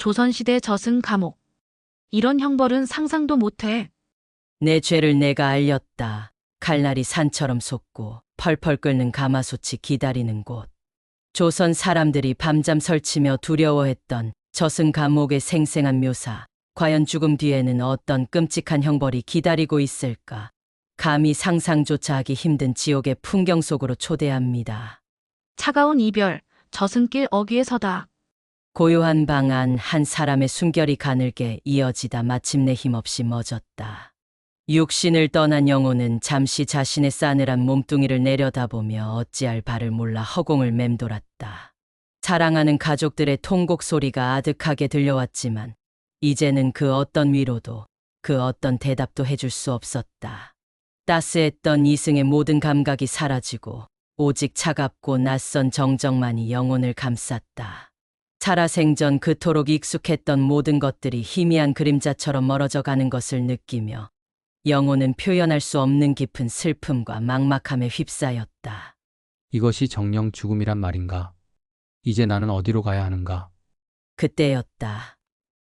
조선시대 저승 감옥. 이런 형벌은 상상도 못해. 내 죄를 내가 알렸다. 칼날이 산처럼 솟고 펄펄 끓는 가마솥이 기다리는 곳. 조선 사람들이 밤잠 설치며 두려워했던 저승 감옥의 생생한 묘사. 과연 죽음 뒤에는 어떤 끔찍한 형벌이 기다리고 있을까? 감히 상상조차 하기 힘든 지옥의 풍경 속으로 초대합니다. 차가운 이별, 저승길 어귀에 서다. 고요한 방 안 한 사람의 숨결이 가늘게 이어지다 마침내 힘없이 멎었다. 육신을 떠난 영혼은 잠시 자신의 싸늘한 몸뚱이를 내려다보며 어찌할 바를 몰라 허공을 맴돌았다. 사랑하는 가족들의 통곡 소리가 아득하게 들려왔지만 이제는 그 어떤 위로도 그 어떤 대답도 해줄 수 없었다. 따스했던 이승의 모든 감각이 사라지고 오직 차갑고 낯선 정적만이 영혼을 감쌌다. 살아생전 그토록 익숙했던 모든 것들이 희미한 그림자처럼 멀어져 가는 것을 느끼며 영혼은 표현할 수 없는 깊은 슬픔과 막막함에 휩싸였다. 이것이 정령 죽음이란 말인가? 이제 나는 어디로 가야 하는가? 그때였다.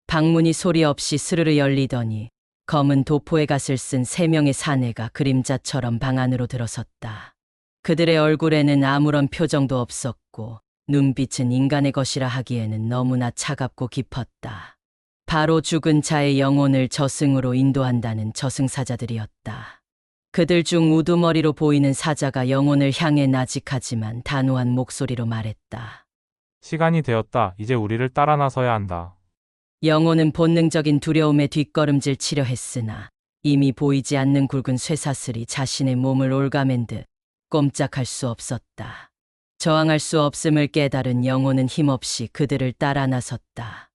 방문이 소리 없이 스르르 열리더니 검은 도포의 갓을 쓴 세 명의 사내가 그림자처럼 방 안으로 들어섰다. 그들의 얼굴에는 아무런 표정도 없었고 눈빛은 인간의 것이라 하기에는 너무나 차갑고 깊었다. 바로 죽은 자의 영혼을 저승으로 인도한다는 저승사자들이었다. 그들 중 우두머리로 보이는 사자가 영혼을 향해 나직하지만 단호한 목소리로 말했다. 시간이 되었다. 이제 우리를 따라 나서야 한다. 영혼은 본능적인 두려움에 뒷걸음질 치려 했으나 이미 보이지 않는 굵은 쇠사슬이 자신의 몸을 올가맨 듯 꼼짝할 수 없었다. 저항할 수 없음을 깨달은 영혼은 힘없이 그들을 따라 나섰다.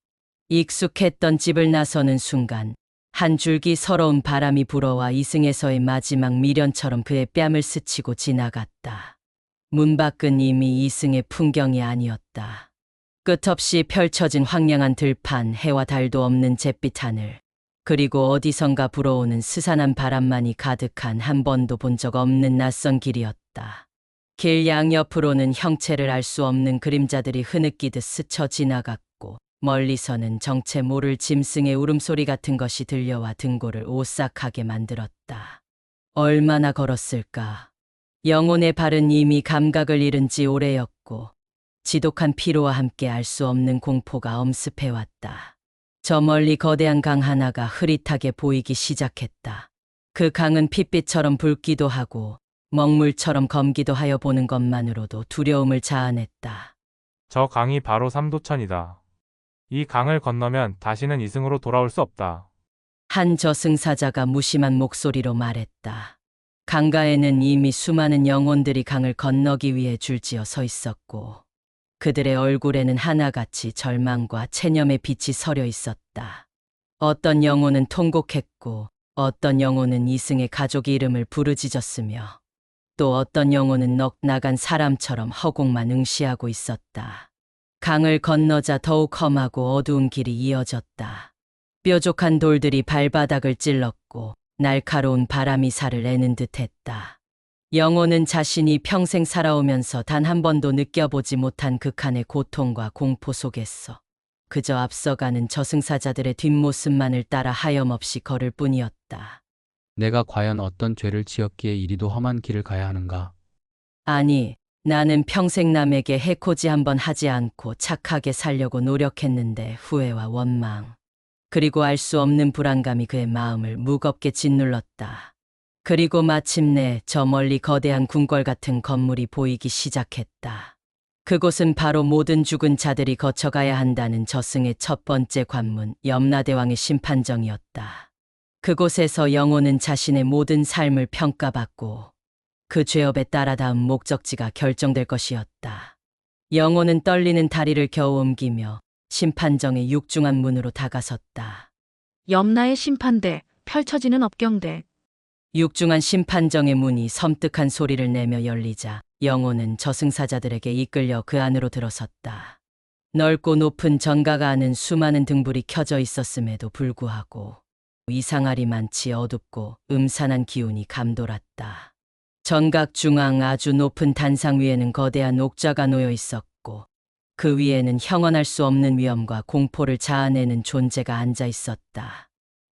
익숙했던 집을 나서는 순간 한 줄기 서러운 바람이 불어와 이승에서의 마지막 미련처럼 그의 뺨을 스치고 지나갔다. 문 밖은 이미 이승의 풍경이 아니었다. 끝없이 펼쳐진 황량한 들판, 해와 달도 없는 잿빛 하늘, 그리고 어디선가 불어오는 스산한 바람만이 가득한 한 번도 본 적 없는 낯선 길이었다. 길 양옆으로는 형체를 알 수 없는 그림자들이 흐느끼듯 스쳐 지나갔고, 멀리서는 정체 모를 짐승의 울음소리 같은 것이 들려와 등골을 오싹하게 만들었다. 얼마나 걸었을까? 영혼의 발은 이미 감각을 잃은 지 오래였고, 지독한 피로와 함께 알 수 없는 공포가 엄습해왔다. 저 멀리 거대한 강 하나가 흐릿하게 보이기 시작했다. 그 강은 핏빛처럼 붉기도 하고 먹물처럼 검기도 하여 보는 것만으로도 두려움을 자아냈다. 저 강이 바로 삼도천이다. 이 강을 건너면 다시는 이승으로 돌아올 수 없다. 한 저승사자가 무심한 목소리로 말했다. 강가에는 이미 수많은 영혼들이 강을 건너기 위해 줄지어 서 있었고, 그들의 얼굴에는 하나같이 절망과 체념의 빛이 서려 있었다. 어떤 영혼은 통곡했고, 어떤 영혼은 이승의 가족 이름을 부르짖었으며, 또 어떤 영혼은 넋 나간 사람처럼 허공만 응시하고 있었다. 강을 건너자 더욱 험하고 어두운 길이 이어졌다. 뾰족한 돌들이 발바닥을 찔렀고 날카로운 바람이 살을 내는 듯했다. 영혼은 자신이 평생 살아오면서 단 한 번도 느껴보지 못한 극한의 고통과 공포 속에서 그저 앞서가는 저승사자들의 뒷모습만을 따라 하염없이 걸을 뿐이었다. 내가 과연 어떤 죄를 지었기에 이리도 험한 길을 가야 하는가? 아니, 나는 평생 남에게 해코지 한번 하지 않고 착하게 살려고 노력했는데 후회와 원망, 그리고 알 수 없는 불안감이 그의 마음을 무겁게 짓눌렀다. 그리고 마침내 저 멀리 거대한 궁궐 같은 건물이 보이기 시작했다. 그곳은 바로 모든 죽은 자들이 거쳐가야 한다는 저승의 첫 번째 관문, 염라대왕의 심판정이었다. 그곳에서 영혼은 자신의 모든 삶을 평가받고 그 죄업에 따라 다음 목적지가 결정될 것이었다. 영혼은 떨리는 다리를 겨우 옮기며 심판정의 육중한 문으로 다가섰다. 염라의 심판대, 펼쳐지는 업경대. 육중한 심판정의 문이 섬뜩한 소리를 내며 열리자 영혼은 저승사자들에게 이끌려 그 안으로 들어섰다. 넓고 높은 정가가 안은 수많은 등불이 켜져 있었음에도 불구하고 이상하리만치 어둡고 음산한 기운이 감돌았다. 정각 중앙 아주 높은 단상 위에는 거대한 옥좌가 놓여 있었고 그 위에는 형언할 수 없는 위험과 공포를 자아내는 존재가 앉아 있었다.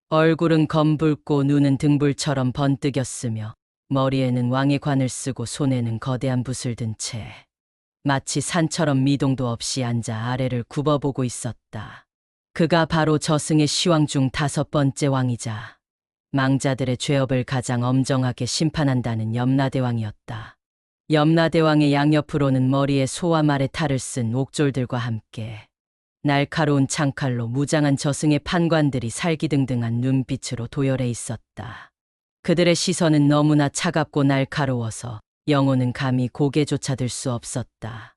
얼굴은 검붉고 눈은 등불처럼 번뜩였으며 머리에는 왕의 관을 쓰고 손에는 거대한 붓을 든 채 마치 산처럼 미동도 없이 앉아 아래를 굽어보고 있었다. 그가 바로 저승의 시왕 중 다섯 번째 왕이자 망자들의 죄업을 가장 엄정하게 심판한다는 염라대왕이었다. 염라대왕의 양옆으로는 머리에 소와 말의 탈을 쓴 옥졸들과 함께 날카로운 창칼로 무장한 저승의 판관들이 살기등등한 눈빛으로 도열해 있었다. 그들의 시선은 너무나 차갑고 날카로워서 영혼은 감히 고개조차 들 수 없었다.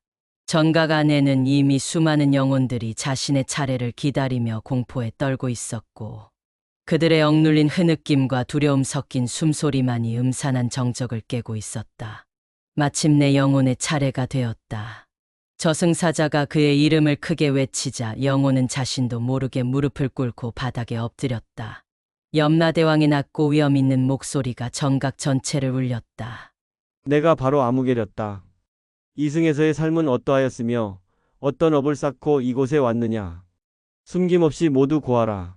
전각 안에는 이미 수많은 영혼들이 자신의 차례를 기다리며 공포에 떨고 있었고 그들의 억눌린 흐느낌과 두려움 섞인 숨소리만이 음산한 정적을 깨고 있었다. 마침내 영혼의 차례가 되었다. 저승사자가 그의 이름을 크게 외치자 영혼은 자신도 모르게 무릎을 꿇고 바닥에 엎드렸다. 염라대왕의 낮고 위험 있는 목소리가 정각 전체를 울렸다. 내가 바로 아무개렸다. 이승에서의 삶은 어떠하였으며 어떤 업을 쌓고 이곳에 왔느냐. 숨김없이 모두 고하라.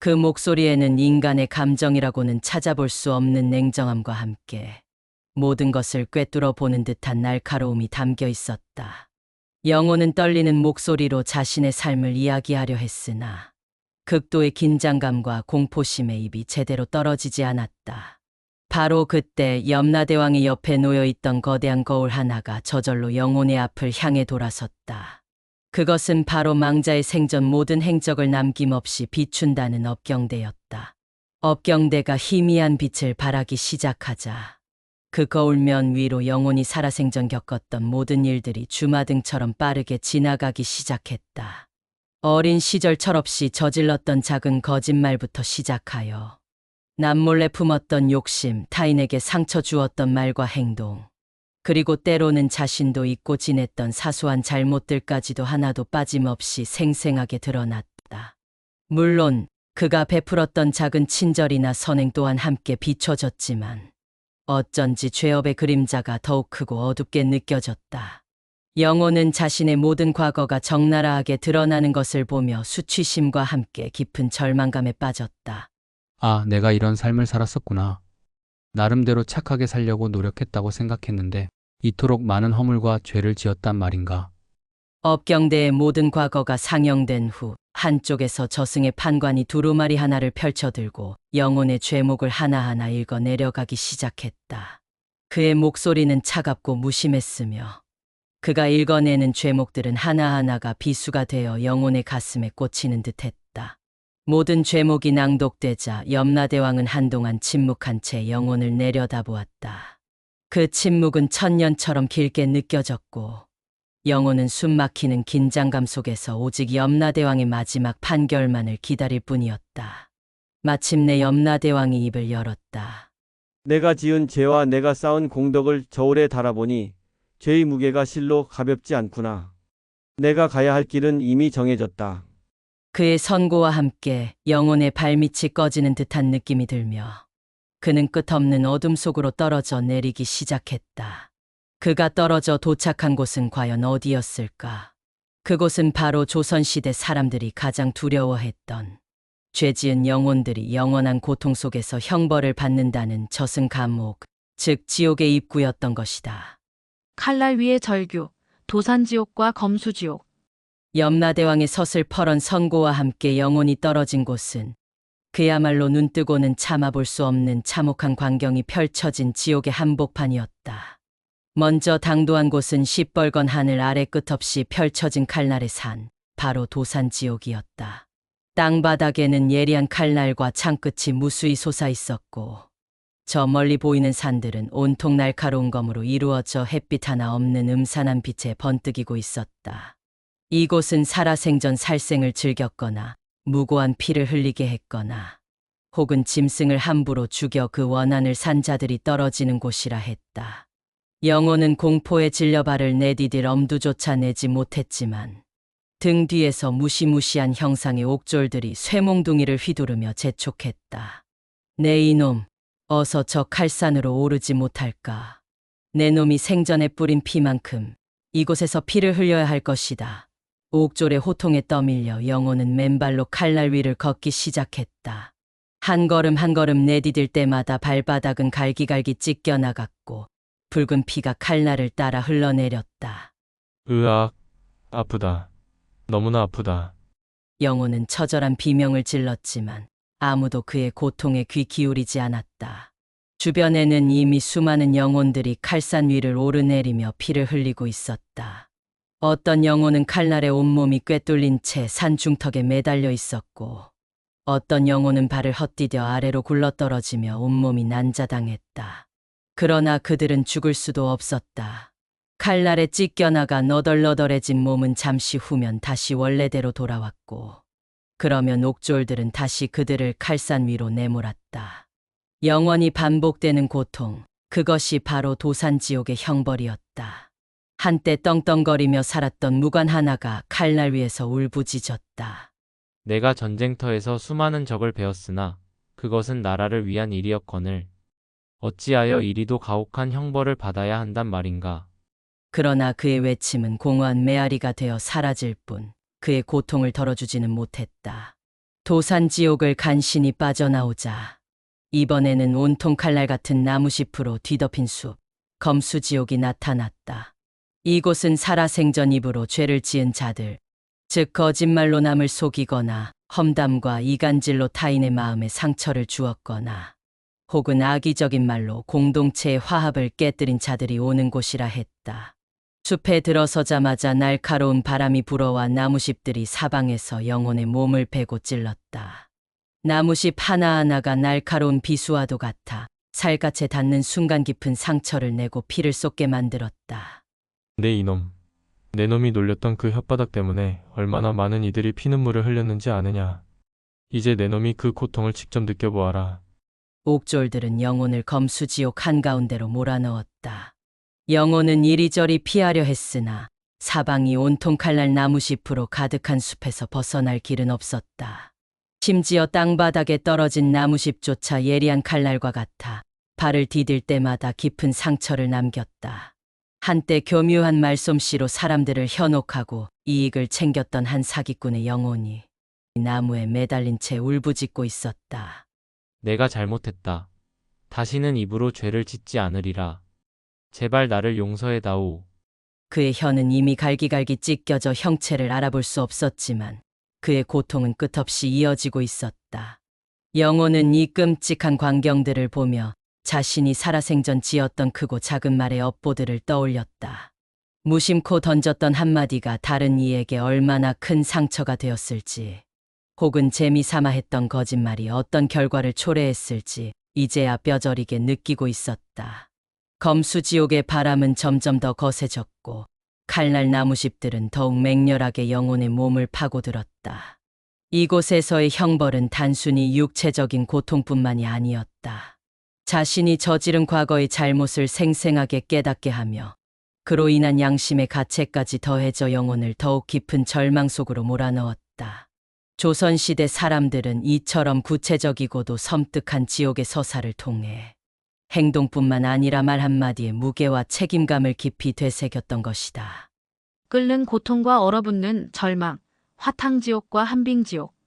그 목소리에는 인간의 감정이라고는 찾아볼 수 없는 냉정함과 함께 모든 것을 꿰뚫어 보는 듯한 날카로움이 담겨 있었다. 영혼은 떨리는 목소리로 자신의 삶을 이야기하려 했으나 극도의 긴장감과 공포심에 입이 제대로 떨어지지 않았다. 바로 그때 염라대왕의 옆에 놓여 있던 거대한 거울 하나가 저절로 영혼의 앞을 향해 돌아섰다. 그것은 바로 망자의 생전 모든 행적을 남김없이 비춘다는 업경대였다. 업경대가 희미한 빛을 발하기 시작하자 그 거울면 위로 영혼이 살아생전 겪었던 모든 일들이 주마등처럼 빠르게 지나가기 시작했다. 어린 시절 철없이 저질렀던 작은 거짓말부터 시작하여 남몰래 품었던 욕심, 타인에게 상처 주었던 말과 행동, 그리고 때로는 자신도 잊고 지냈던 사소한 잘못들까지도 하나도 빠짐없이 생생하게 드러났다. 물론 그가 베풀었던 작은 친절이나 선행 또한 함께 비춰졌지만 어쩐지 죄업의 그림자가 더욱 크고 어둡게 느껴졌다. 영혼은 자신의 모든 과거가 적나라하게 드러나는 것을 보며 수치심과 함께 깊은 절망감에 빠졌다. 아, 내가 이런 삶을 살았었구나. 나름대로 착하게 살려고 노력했다고 생각했는데 이토록 많은 허물과 죄를 지었단 말인가. 업경대의 모든 과거가 상영된 후 한쪽에서 저승의 판관이 두루마리 하나를 펼쳐들고 영혼의 죄목을 하나하나 읽어 내려가기 시작했다. 그의 목소리는 차갑고 무심했으며 그가 읽어내는 죄목들은 하나하나가 비수가 되어 영혼의 가슴에 꽂히는 듯했다. 모든 죄목이 낭독되자 염라대왕은 한동안 침묵한 채 영혼을 내려다보았다. 그 침묵은 천년처럼 길게 느껴졌고 영혼은 숨막히는 긴장감 속에서 오직 염라대왕의 마지막 판결만을 기다릴 뿐이었다. 마침내 염라대왕이 입을 열었다. 내가 지은 죄와 내가 쌓은 공덕을 저울에 달아보니 죄의 무게가 실로 가볍지 않구나. 내가 가야 할 길은 이미 정해졌다. 그의 선고와 함께 영혼의 발밑이 꺼지는 듯한 느낌이 들며 그는 끝없는 어둠 속으로 떨어져 내리기 시작했다. 그가 떨어져 도착한 곳은 과연 어디였을까? 그곳은 바로 조선시대 사람들이 가장 두려워했던 죄 지은 영혼들이 영원한 고통 속에서 형벌을 받는다는 저승 감옥, 즉 지옥의 입구였던 것이다. 칼날 위의 절규, 도산지옥과 검수지옥. 염라대왕의 서슬 퍼런 선고와 함께 영혼이 떨어진 곳은 그야말로 눈뜨고는 참아볼 수 없는 참혹한 광경이 펼쳐진 지옥의 한복판이었다. 먼저 당도한 곳은 시뻘건 하늘 아래 끝없이 펼쳐진 칼날의 산, 바로 도산지옥이었다. 땅바닥에는 예리한 칼날과 창끝이 무수히 솟아 있었고, 저 멀리 보이는 산들은 온통 날카로운 검으로 이루어져 햇빛 하나 없는 음산한 빛에 번뜩이고 있었다. 이곳은 살아생전 살생을 즐겼거나 무고한 피를 흘리게 했거나 혹은 짐승을 함부로 죽여 그 원한을 산 자들이 떨어지는 곳이라 했다. 영혼은 공포에 질려 발을 내디딜 엄두조차 내지 못했지만 등 뒤에서 무시무시한 형상의 옥졸들이 쇠몽둥이를 휘두르며 재촉했다. 내 이놈, 어서 저 칼산으로 오르지 못할까. 내 놈이 생전에 뿌린 피만큼 이곳에서 피를 흘려야 할 것이다. 옥졸의 호통에 떠밀려 영혼은 맨발로 칼날 위를 걷기 시작했다. 한 걸음 한 걸음 내디딜 때마다 발바닥은 갈기갈기 찢겨 나갔고 붉은 피가 칼날을 따라 흘러내렸다. 으악, 아프다. 너무나 아프다. 영혼은 처절한 비명을 질렀지만 아무도 그의 고통에 귀 기울이지 않았다. 주변에는 이미 수많은 영혼들이 칼산 위를 오르내리며 피를 흘리고 있었다. 어떤 영혼은 칼날에 온몸이 꿰뚫린 채 산중턱에 매달려 있었고, 어떤 영혼은 발을 헛디뎌 아래로 굴러떨어지며 온몸이 난자당했다. 그러나 그들은 죽을 수도 없었다. 칼날에 찢겨나가 너덜너덜해진 몸은 잠시 후면 다시 원래대로 돌아왔고, 그러면 옥졸들은 다시 그들을 칼산 위로 내몰았다. 영원히 반복되는 고통, 그것이 바로 도산지옥의 형벌이었다. 한때 떵떵거리며 살았던 무관 하나가 칼날 위에서 울부짖었다. 내가 전쟁터에서 수많은 적을 배웠으나 그것은 나라를 위한 일이었거늘 어찌하여 이리도 가혹한 형벌을 받아야 한단 말인가. 그러나 그의 외침은 공허한 메아리가 되어 사라질 뿐 그의 고통을 덜어주지는 못했다. 도산 지옥을 간신히 빠져나오자 이번에는 온통 칼날 같은 나무잎으로 뒤덮인 숲, 검수지옥이 나타났다. 이곳은 살아생전 입으로 죄를 지은 자들, 즉 거짓말로 남을 속이거나 험담과 이간질로 타인의 마음에 상처를 주었거나 혹은 악의적인 말로 공동체의 화합을 깨뜨린 자들이 오는 곳이라 했다. 숲에 들어서자마자 날카로운 바람이 불어와 나무잎들이 사방에서 영혼의 몸을 베고 찔렀다. 나무잎 하나하나가 날카로운 비수와도 같아 살갗에 닿는 순간 깊은 상처를 내고 피를 쏟게 만들었다. 내 이놈. 내 놈이 놀렸던 그 혓바닥 때문에 얼마나 많은 이들이 피눈물을 흘렸는지 아느냐. 이제 내 놈이 그 고통을 직접 느껴보아라. 옥졸들은 영혼을 검수지옥 한가운데로 몰아넣었다. 영혼은 이리저리 피하려 했으나 사방이 온통 칼날 나무잎으로 가득한 숲에서 벗어날 길은 없었다. 심지어 땅바닥에 떨어진 나무잎조차 예리한 칼날과 같아 발을 디딜 때마다 깊은 상처를 남겼다. 한때 교묘한 말솜씨로 사람들을 현혹하고 이익을 챙겼던 한 사기꾼의 영혼이 나무에 매달린 채 울부짖고 있었다. 내가 잘못했다. 다시는 입으로 죄를 짓지 않으리라. 제발 나를 용서해다오. 그의 혀는 이미 갈기갈기 찢겨져 형체를 알아볼 수 없었지만 그의 고통은 끝없이 이어지고 있었다. 영혼은 이 끔찍한 광경들을 보며 자신이 살아생전 지었던 크고 작은 말의 업보들을 떠올렸다. 무심코 던졌던 한마디가 다른 이에게 얼마나 큰 상처가 되었을지, 혹은 재미삼아 했던 거짓말이 어떤 결과를 초래했을지 이제야 뼈저리게 느끼고 있었다. 검수지옥의 바람은 점점 더 거세졌고 칼날 나무잎들은 더욱 맹렬하게 영혼의 몸을 파고들었다. 이곳에서의 형벌은 단순히 육체적인 고통뿐만이 아니었다. 자신이 저지른 과거의 잘못을 생생하게 깨닫게 하며 그로 인한 양심의 가책까지 더해져 영혼을 더욱 깊은 절망 속으로 몰아넣었다. 조선시대 사람들은 이처럼 구체적이고도 섬뜩한 지옥의 서사를 통해 행동뿐만 아니라 말 한마디에 무게와 책임감을 깊이 되새겼던 것이다. 끓는 고통과 얼어붙는 절망, 화탕지옥과 한빙지옥.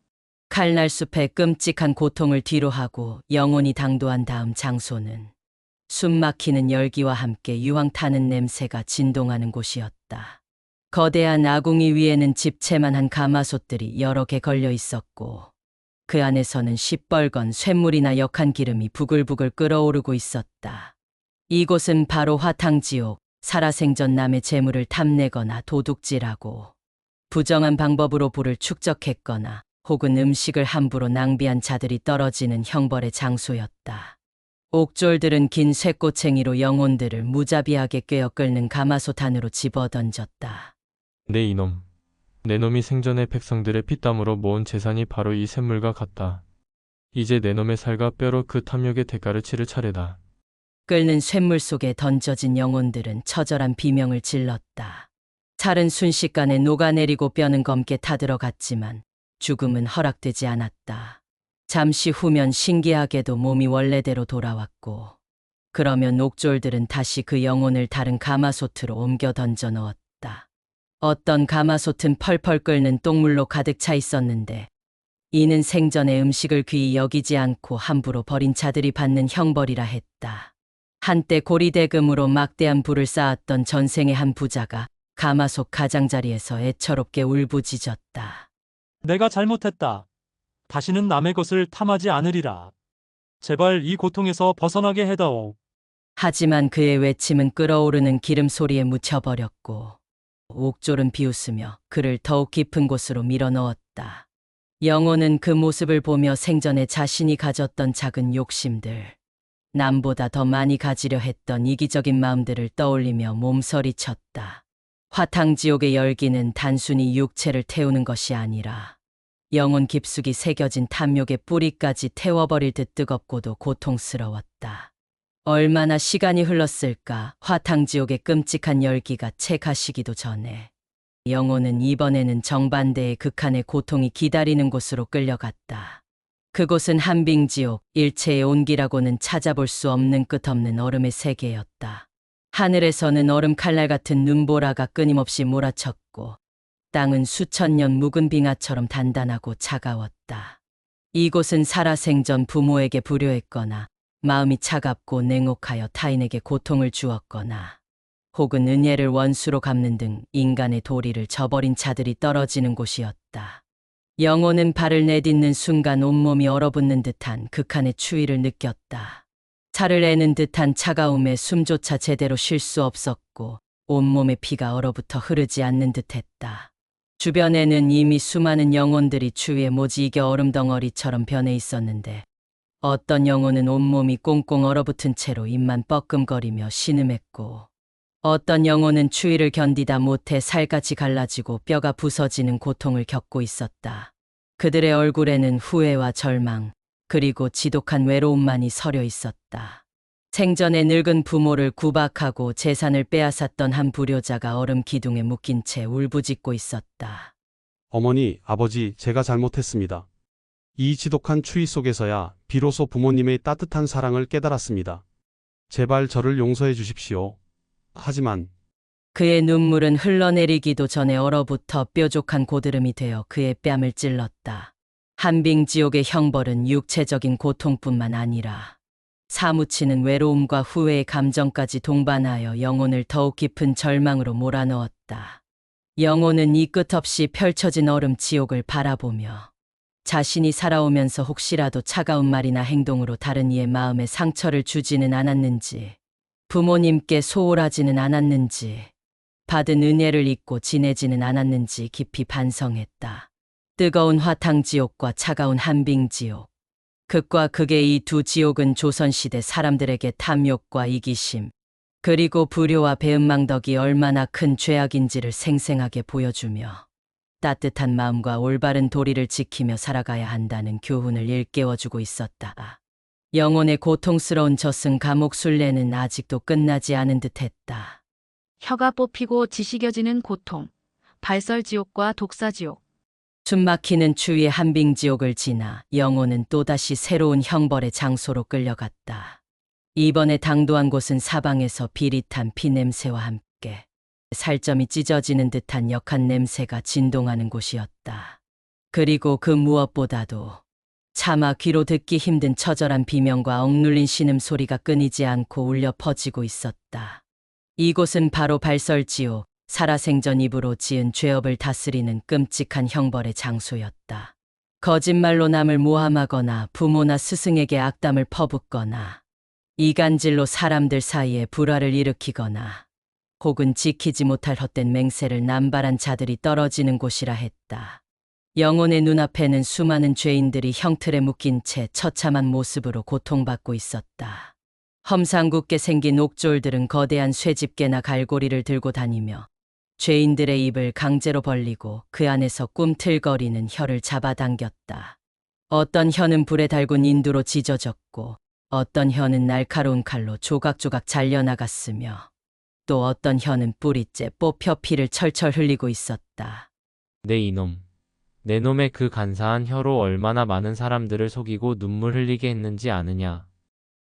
칼날 숲의 끔찍한 고통을 뒤로하고 영혼이 당도한 다음 장소는 숨 막히는 열기와 함께 유황 타는 냄새가 진동하는 곳이었다. 거대한 아궁이 위에는 집채만한 가마솥들이 여러 개 걸려 있었고 그 안에서는 시뻘건 쇳물이나 역한 기름이 부글부글 끓어오르고 있었다. 이곳은 바로 화탕지옥, 살아생전 남의 재물을 탐내거나 도둑질하고 부정한 방법으로 부를 축적했거나 혹은 음식을 함부로 낭비한 자들이 떨어지는 형벌의 장소였다. 옥졸들은 긴 쇠꼬챙이로 영혼들을 무자비하게 꿰어 끌는 가마솥 안으로 집어던졌다. 내 이놈. 내 놈이 생전에 백성들의 피땀으로 모은 재산이 바로 이 샘물과 같다. 이제 내 놈의 살과 뼈로 그 탐욕의 대가를 치를 차례다. 끓는 쇳물 속에 던져진 영혼들은 처절한 비명을 질렀다. 살은 순식간에 녹아내리고 뼈는 검게 타들어갔지만 죽음은 허락되지 않았다. 잠시 후면 신기하게도 몸이 원래대로 돌아왔고 그러면 옥졸들은 다시 그 영혼을 다른 가마솥으로 옮겨 던져 넣었다. 어떤 가마솥은 펄펄 끓는 똥물로 가득 차 있었는데 이는 생전에 음식을 귀히 여기지 않고 함부로 버린 자들이 받는 형벌이라 했다. 한때 고리대금으로 막대한 부를 쌓았던 전생의 한 부자가 가마솥 가장자리에서 애처롭게 울부짖었다. 내가 잘못했다. 다시는 남의 것을 탐하지 않으리라. 제발 이 고통에서 벗어나게 해다오. 하지만 그의 외침은 끓어오르는 기름 소리에 묻혀버렸고 옥졸은 비웃으며 그를 더욱 깊은 곳으로 밀어넣었다. 영호는 그 모습을 보며 생전에 자신이 가졌던 작은 욕심들, 남보다 더 많이 가지려 했던 이기적인 마음들을 떠올리며 몸서리쳤다. 화탕지옥의 열기는 단순히 육체를 태우는 것이 아니라 영혼 깊숙이 새겨진 탐욕의 뿌리까지 태워버릴 듯 뜨겁고도 고통스러웠다. 얼마나 시간이 흘렀을까 화탕지옥의 끔찍한 열기가 채 가시기도 전에 영호는 이번에는 정반대의 극한의 고통이 기다리는 곳으로 끌려갔다. 그곳은 한빙지옥, 일체의 온기라고는 찾아볼 수 없는 끝없는 얼음의 세계였다. 하늘에서는 얼음 칼날 같은 눈보라가 끊임없이 몰아쳤고 땅은 수천 년 묵은 빙하처럼 단단하고 차가웠다. 이곳은 살아생전 부모에게 불효했거나 마음이 차갑고 냉혹하여 타인에게 고통을 주었거나 혹은 은혜를 원수로 갚는 등 인간의 도리를 저버린 자들이 떨어지는 곳이었다. 영혼은 발을 내딛는 순간 온몸이 얼어붙는 듯한 극한의 추위를 느꼈다. 차를 내는 듯한 차가움에 숨조차 제대로 쉴 수 없었고 온몸에 피가 얼어붙어 흐르지 않는 듯했다. 주변에는 이미 수많은 영혼들이 추위에 모지 이겨 얼음덩어리처럼 변해 있었는데 어떤 영혼은 온몸이 꽁꽁 얼어붙은 채로 입만 뻐끔거리며 신음했고 어떤 영혼은 추위를 견디다 못해 살같이 갈라지고 뼈가 부서지는 고통을 겪고 있었다. 그들의 얼굴에는 후회와 절망, 그리고 지독한 외로움만이 서려 있었다. 생전에 늙은 부모를 구박하고 재산을 빼앗았던 한 불효자가 얼음 기둥에 묶인 채 울부짖고 있었다. 어머니, 아버지, 제가 잘못했습니다. 이 지독한 추위 속에서야 비로소 부모님의 따뜻한 사랑을 깨달았습니다. 제발 저를 용서해 주십시오. 하지만 그의 눈물은 흘러내리기도 전에 얼어붙어 뾰족한 고드름이 되어 그의 뺨을 찔렀다. 한빙 지옥의 형벌은 육체적인 고통뿐만 아니라 사무치는 외로움과 후회의 감정까지 동반하여 영혼을 더욱 깊은 절망으로 몰아넣었다. 영혼은 이 끝없이 펼쳐진 얼음 지옥을 바라보며 자신이 살아오면서 혹시라도 차가운 말이나 행동으로 다른 이의 마음에 상처를 주지는 않았는지, 부모님께 소홀하지는 않았는지, 받은 은혜를 잊고 지내지는 않았는지 깊이 반성했다. 뜨거운 화탕 지옥과 차가운 한빙 지옥. 극과 극의 이 두 지옥은 조선시대 사람들에게 탐욕과 이기심, 그리고 불효와 배은망덕이 얼마나 큰 죄악인지를 생생하게 보여주며 따뜻한 마음과 올바른 도리를 지키며 살아가야 한다는 교훈을 일깨워주고 있었다. 영혼의 고통스러운 저승 감옥 순례는 아직도 끝나지 않은 듯했다. 혀가 뽑히고 지식여지는 고통, 발설지옥과 독사지옥. 숨막히는 추위의 한빙지옥을 지나 영혼은 또다시 새로운 형벌의 장소로 끌려갔다. 이번에 당도한 곳은 사방에서 비릿한 피냄새와 함께 살점이 찢어지는 듯한 역한 냄새가 진동하는 곳이었다. 그리고 그 무엇보다도 차마 귀로 듣기 힘든 처절한 비명과 억눌린 신음소리가 끊이지 않고 울려 퍼지고 있었다. 이곳은 바로 발설지옥, 살아생전 입으로 지은 죄업을 다스리는 끔찍한 형벌의 장소였다. 거짓말로 남을 모함하거나 부모나 스승에게 악담을 퍼붓거나 이간질로 사람들 사이에 불화를 일으키거나 혹은 지키지 못할 헛된 맹세를 남발한 자들이 떨어지는 곳이라 했다. 영혼의 눈앞에는 수많은 죄인들이 형틀에 묶인 채 처참한 모습으로 고통받고 있었다. 험상궂게 생긴 옥졸들은 거대한 쇠집게나 갈고리를 들고 다니며 죄인들의 입을 강제로 벌리고 그 안에서 꿈틀거리는 혀를 잡아당겼다. 어떤 혀는 불에 달군 인두로 찢어졌고 어떤 혀는 날카로운 칼로 조각조각 잘려나갔으며 또 어떤 혀는 뿌리째 뽑혀 피를 철철 흘리고 있었다. 내 이놈. 내 놈의 그 간사한 혀로 얼마나 많은 사람들을 속이고 눈물 흘리게 했는지 아느냐.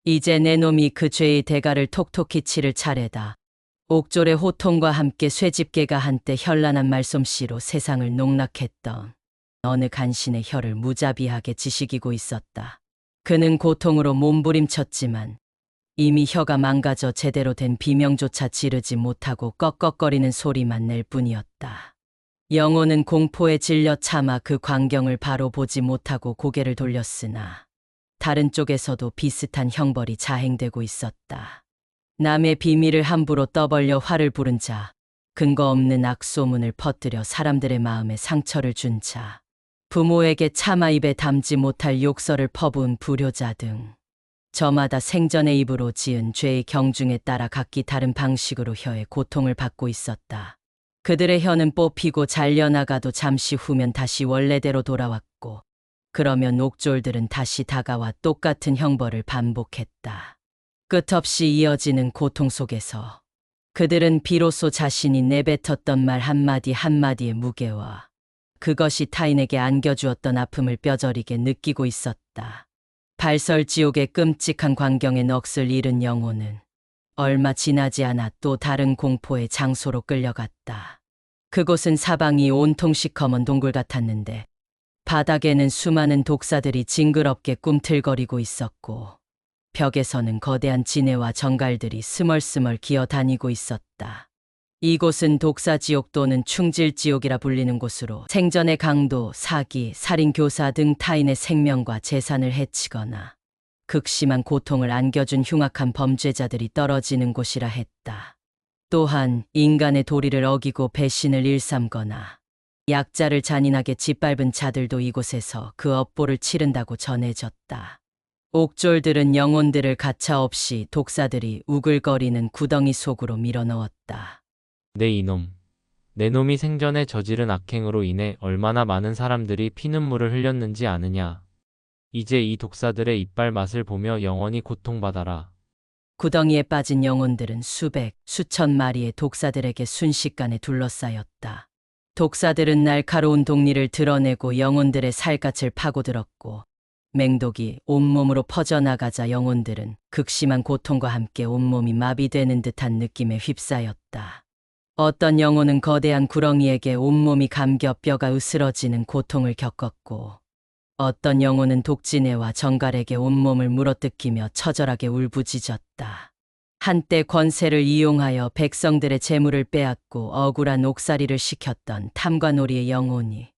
이제 내 놈이 그 죄의 대가를 톡톡히 치를 차례다. 옥졸의 호통과 함께 쇠집게가 한때 현란한 말솜씨로 세상을 농락했던 어느 간신의 혀를 무자비하게 지식이고 있었다. 그는 고통으로 몸부림쳤지만 이미 혀가 망가져 제대로 된 비명조차 지르지 못하고 꺽꺽거리는 소리만 낼 뿐이었다. 영호는 공포에 질려 차마 그 광경을 바로 보지 못하고 고개를 돌렸으나 다른 쪽에서도 비슷한 형벌이 자행되고 있었다. 남의 비밀을 함부로 떠벌려 화를 부른 자, 근거 없는 악소문을 퍼뜨려 사람들의 마음에 상처를 준 자, 부모에게 차마 입에 담지 못할 욕설을 퍼부은 불효자 등 저마다 생전의 입으로 지은 죄의 경중에 따라 각기 다른 방식으로 혀의 고통을 받고 있었다. 그들의 혀는 뽑히고 잘려나가도 잠시 후면 다시 원래대로 돌아왔고, 그러면 옥졸들은 다시 다가와 똑같은 형벌을 반복했다. 끝없이 이어지는 고통 속에서 그들은 비로소 자신이 내뱉었던 말 한마디 한마디의 무게와 그것이 타인에게 안겨주었던 아픔을 뼈저리게 느끼고 있었다. 발설 지옥의 끔찍한 광경에 넋을 잃은 영혼은 얼마 지나지 않아 또 다른 공포의 장소로 끌려갔다. 그곳은 사방이 온통 시커먼 동굴 같았는데 바닥에는 수많은 독사들이 징그럽게 꿈틀거리고 있었고 벽에서는 거대한 지네와 정갈들이 스멀스멀 기어 다니고 있었다. 이곳은 독사지옥 또는 충질지옥이라 불리는 곳으로 생전의 강도, 사기, 살인교사 등 타인의 생명과 재산을 해치거나 극심한 고통을 안겨준 흉악한 범죄자들이 떨어지는 곳이라 했다. 또한 인간의 도리를 어기고 배신을 일삼거나 약자를 잔인하게 짓밟은 자들도 이곳에서 그 업보를 치른다고 전해졌다. 옥졸들은 영혼들을 가차없이 독사들이 우글거리는 구덩이 속으로 밀어넣었다. 내 이놈. 내 놈이 생전에 저지른 악행으로 인해 얼마나 많은 사람들이 피눈물을 흘렸는지 아느냐. 이제 이 독사들의 이빨 맛을 보며 영원히 고통받아라. 구덩이에 빠진 영혼들은 수백, 수천 마리의 독사들에게 순식간에 둘러싸였다. 독사들은 날카로운 독리를 드러내고 영혼들의 살갗을 파고들었고, 맹독이 온몸으로 퍼져나가자 영혼들은 극심한 고통과 함께 온몸이 마비되는 듯한 느낌에 휩싸였다. 어떤 영혼은 거대한 구렁이에게 온몸이 감겨 뼈가 으스러지는 고통을 겪었고, 어떤 영혼은 독진해와 정갈에게 온몸을 물어뜯기며 처절하게 울부짖었다. 한때 권세를 이용하여 백성들의 재물을 빼앗고 억울한 옥살이를 시켰던 탐관오리의 영혼이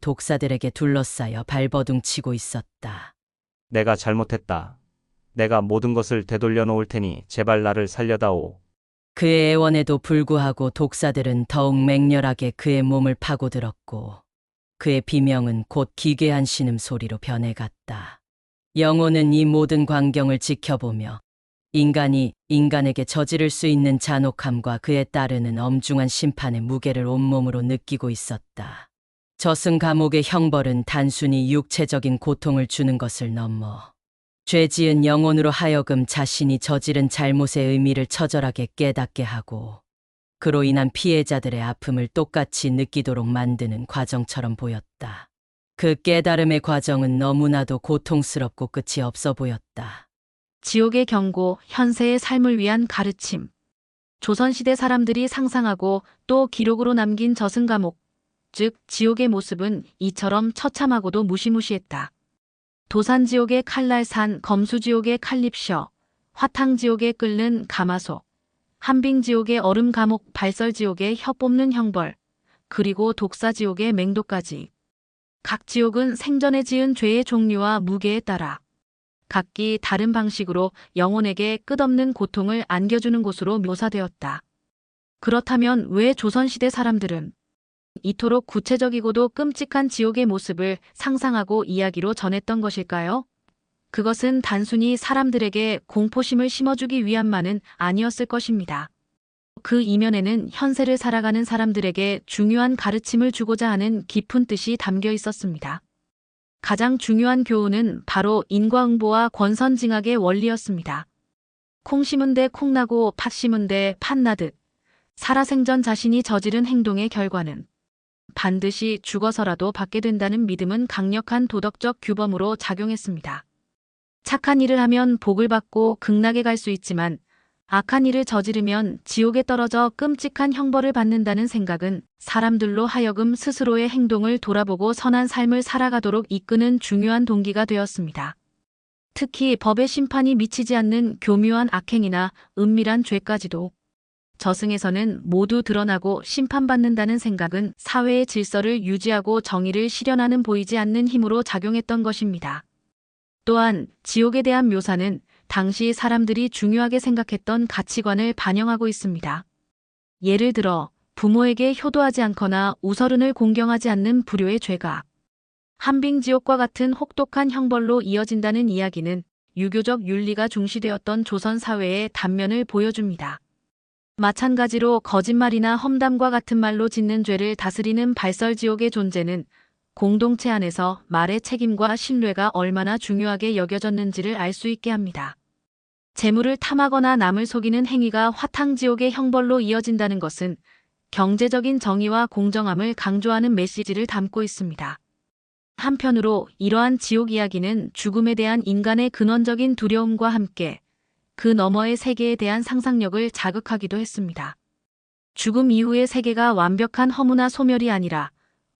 독사들에게 둘러싸여 발버둥 치고 있었다. 내가 잘못했다. 내가 모든 것을 되돌려 놓을 테니 제발 나를 살려다오. 그의 애원에도 불구하고 독사들은 더욱 맹렬하게 그의 몸을 파고들었고 그의 비명은 곧 기괴한 신음 소리로 변해갔다. 영혼은 이 모든 광경을 지켜보며 인간이 인간에게 저지를 수 있는 잔혹함과 그에 따르는 엄중한 심판의 무게를 온몸으로 느끼고 있었다. 저승 감옥의 형벌은 단순히 육체적인 고통을 주는 것을 넘어 죄 지은 영혼으로 하여금 자신이 저지른 잘못의 의미를 처절하게 깨닫게 하고 그로 인한 피해자들의 아픔을 똑같이 느끼도록 만드는 과정처럼 보였다. 그 깨달음의 과정은 너무나도 고통스럽고 끝이 없어 보였다. 지옥의 경고, 현세의 삶을 위한 가르침. 조선시대 사람들이 상상하고 또 기록으로 남긴 저승 감옥, 즉 지옥의 모습은 이처럼 처참하고도 무시무시했다. 도산지옥의 칼날산, 검수지옥의 칼립셔, 화탕지옥에 끓는 가마솥, 한빙지옥의 얼음 감옥, 발설지옥의 혀 뽑는 형벌, 그리고 독사지옥의 맹도까지. 각 지옥은 생전에 지은 죄의 종류와 무게에 따라 각기 다른 방식으로 영혼에게 끝없는 고통을 안겨주는 곳으로 묘사되었다. 그렇다면 왜 조선시대 사람들은 이토록 구체적이고도 끔찍한 지옥의 모습을 상상하고 이야기로 전했던 것일까요? 그것은 단순히 사람들에게 공포심을 심어주기 위함만은 아니었을 것입니다. 그 이면에는 현세를 살아가는 사람들에게 중요한 가르침을 주고자 하는 깊은 뜻이 담겨 있었습니다. 가장 중요한 교훈은 바로 인과응보와 권선징악의 원리였습니다. 콩 심은 데 콩나고 팥 심은 데 팥나듯 살아생전 자신이 저지른 행동의 결과는 반드시 죽어서라도 받게 된다는 믿음은 강력한 도덕적 규범으로 작용했습니다. 착한 일을 하면 복을 받고 극락에 갈 수 있지만 악한 일을 저지르면 지옥에 떨어져 끔찍한 형벌을 받는다는 생각은 사람들로 하여금 스스로의 행동을 돌아보고 선한 삶을 살아가도록 이끄는 중요한 동기가 되었습니다. 특히 법의 심판이 미치지 않는 교묘한 악행이나 은밀한 죄까지도 저승에서는 모두 드러나고 심판받는다는 생각은 사회의 질서를 유지하고 정의를 실현하는 보이지 않는 힘으로 작용했던 것입니다. 또한 지옥에 대한 묘사는 당시 사람들이 중요하게 생각했던 가치관을 반영하고 있습니다. 예를 들어 부모에게 효도하지 않거나 우서른을 공경하지 않는 불효의 죄가 한빙지옥과 같은 혹독한 형벌로 이어진다는 이야기는 유교적 윤리가 중시되었던 조선 사회의 단면을 보여줍니다. 마찬가지로 거짓말이나 험담과 같은 말로 짓는 죄를 다스리는 발설지옥의 존재는 공동체 안에서 말의 책임과 신뢰가 얼마나 중요하게 여겨졌는지를 알 수 있게 합니다. 재물을 탐하거나 남을 속이는 행위가 화탕지옥의 형벌로 이어진다는 것은 경제적인 정의와 공정함을 강조하는 메시지를 담고 있습니다. 한편으로 이러한 지옥 이야기는 죽음에 대한 인간의 근원적인 두려움과 함께 그 너머의 세계에 대한 상상력을 자극하기도 했습니다. 죽음 이후의 세계가 완벽한 허무나 소멸이 아니라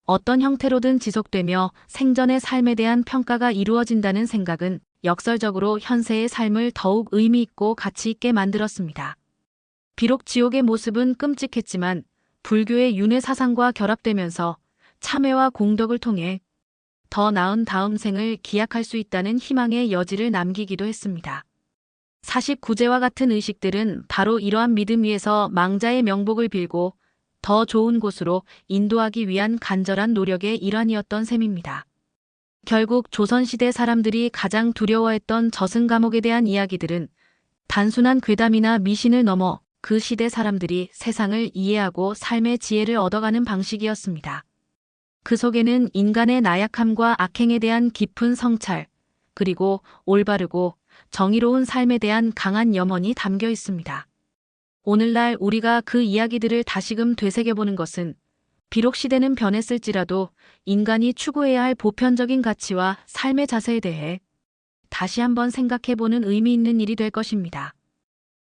어떤 형태로든 지속되며 생전의 삶에 대한 평가가 이루어진다는 생각은 역설적으로 현세의 삶을 더욱 의미 있고 가치 있게 만들었습니다. 비록 지옥의 모습은 끔찍했지만 불교의 윤회 사상과 결합되면서 참회와 공덕을 통해 더 나은 다음 생을 기약할 수 있다는 희망의 여지를 남기기도 했습니다. 49제와 같은 의식들은 바로 이러한 믿음 위에서 망자의 명복을 빌고 더 좋은 곳으로 인도하기 위한 간절한 노력의 일환이었던 셈입니다. 결국 조선시대 사람들이 가장 두려워했던 저승 감옥에 대한 이야기들은 단순한 괴담이나 미신을 넘어 그 시대 사람들이 세상을 이해하고 삶의 지혜를 얻어가는 방식이었습니다. 그 속에는 인간의 나약함과 악행에 대한 깊은 성찰, 그리고 올바르고 정의로운 삶에 대한 강한 염원이 담겨 있습니다. 오늘날 우리가 그 이야기들을 다시금 되새겨보는 것은 비록 시대는 변했을지라도 인간이 추구해야 할 보편적인 가치와 삶의 자세에 대해 다시 한번 생각해보는 의미 있는 일이 될 것입니다.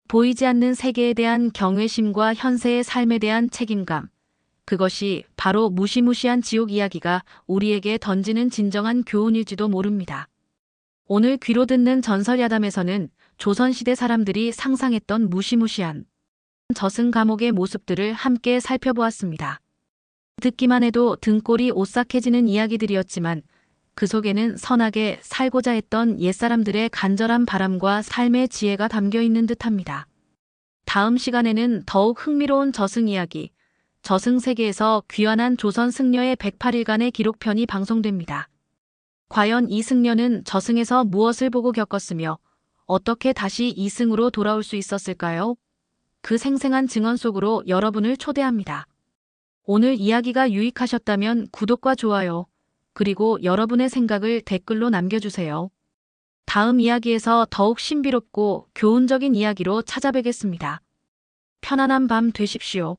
보이지 않는 세계에 대한 경외심과 현세의 삶에 대한 책임감, 그것이 바로 무시무시한 지옥 이야기가 우리에게 던지는 진정한 교훈일지도 모릅니다. 오늘 귀로 듣는 전설야담에서는 조선시대 사람들이 상상했던 무시무시한 저승 감옥의 모습들을 함께 살펴보았습니다. 듣기만 해도 등골이 오싹해지는 이야기들이었지만 그 속에는 선하게 살고자 했던 옛사람들의 간절한 바람과 삶의 지혜가 담겨 있는 듯합니다. 다음 시간에는 더욱 흥미로운 저승 이야기, 저승 세계에서 귀환한 조선 승려의 108일간의 기록편이 방송됩니다. 과연 이 승려는 저승에서 무엇을 보고 겪었으며 어떻게 다시 이승으로 돌아올 수 있었을까요? 그 생생한 증언 속으로 여러분을 초대합니다. 오늘 이야기가 유익하셨다면 구독과 좋아요, 그리고 여러분의 생각을 댓글로 남겨주세요. 다음 이야기에서 더욱 신비롭고 교훈적인 이야기로 찾아뵙겠습니다. 편안한 밤 되십시오.